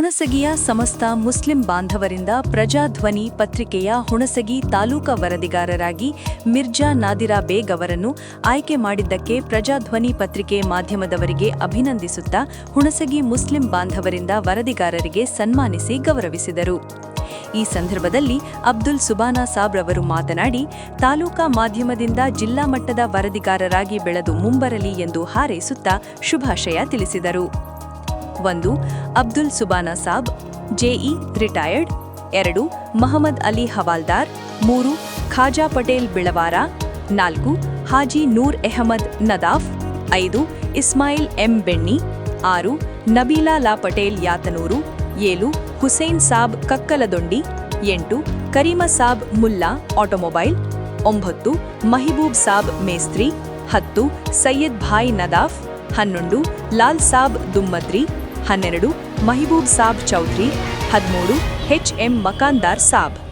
ಹುಣಸಗಿಯ ಸಮಸ್ತ ಮುಸ್ಲಿಂ ಬಾಂಧವರಿಂದ ಪ್ರಜಾಧ್ವನಿ ಪತ್ರಿಕೆಯ ಹುಣಸಗಿ ತಾಲೂಕಾ ವರದಿಗಾರರಾಗಿ ಮಿರ್ಜಾ ನಾದಿರಾ ಬೇಗ್ ಅವರನ್ನು ಆಯ್ಕೆ ಮಾಡಿದ್ದಕ್ಕೆ ಪ್ರಜಾಧ್ವನಿ ಪತ್ರಿಕೆ ಮಾಧ್ಯಮದವರಿಗೆ ಅಭಿನಂದಿಸುತ್ತಾ ಹುಣಸಗಿ ಮುಸ್ಲಿಂ ಬಾಂಧವರಿಂದ ವರದಿಗಾರರಿಗೆ ಸನ್ಮಾನಿಸಿ ಗೌರವಿಸಿದರು. ಈ ಸಂದರ್ಭದಲ್ಲಿ ಅಬ್ದುಲ್ ಸುಬಾನಾ ಸಾಬ್ ರವರು ಮಾತನಾಡಿ, ತಾಲೂಕಾ ಮಾಧ್ಯಮದಿಂದ ಜಿಲ್ಲಾ ಮಟ್ಟದ ವರದಿಗಾರರಾಗಿ ಬೆಳೆದು ಮುಂಬರಲಿ ಎಂದು ಹಾರೈಸುತ್ತಾ ಶುಭಾಶಯ ತಿಳಿಸಿದರು. ಒಂದು, ಅಬ್ದುಲ್ ಸುಬಾನಾ ಸಾಬ್ ಜೆಇ ರಿಟೈರ್ಡ್, ಎರಡು, ಮಹಮ್ಮದ್ ಅಲಿ ಹವಾಲ್ದಾರ್, ಮೂರು, ಖಾಜಾ ಪಟೇಲ್ ಬಿಳವಾರ, ನಾಲ್ಕು, ಹಾಜಿ ನೂರ್ ಎಹಮದ್ ನದಾಫ್, ಐದು, ಇಸ್ಮಾಯಿಲ್ ಎಂ ಬೆಣ್ಣಿ, ಆರು, ನಬೀಲಾ ಲಾ ಪಟೇಲ್ ಯಾತನೂರು, ಏಳು, ಹುಸೇನ್ ಸಾಬ್ ಕಕ್ಕಲದೊಂಡಿ, ಎಂಟು, ಕರೀಮ ಸಾಬ್ ಮುಲ್ಲಾ ಆಟೋಮೊಬೈಲ್, ಒಂಬತ್ತು, ಮಹಿಬೂಬ್ ಸಾಬ್ ಮೇಸ್ತ್ರಿ, ಹತ್ತು ಸಯ್ಯದ್ ಭಾಯ್ ನದಾಫ್, ಹನ್ನೊಂದು, ಲಾಲ್ ಸಾಬ್ ದುಮ್ಮದ್ರಿ ಹನ್ನೆರಡು ಮಹಿಬೂಬ್ ಸಾಬ್ ಚೌಧರಿ ಹದಿಮೂರು ಎಚ್ ಎಂ ಮಕಾಂದಾರ್ ಸಾಬ್.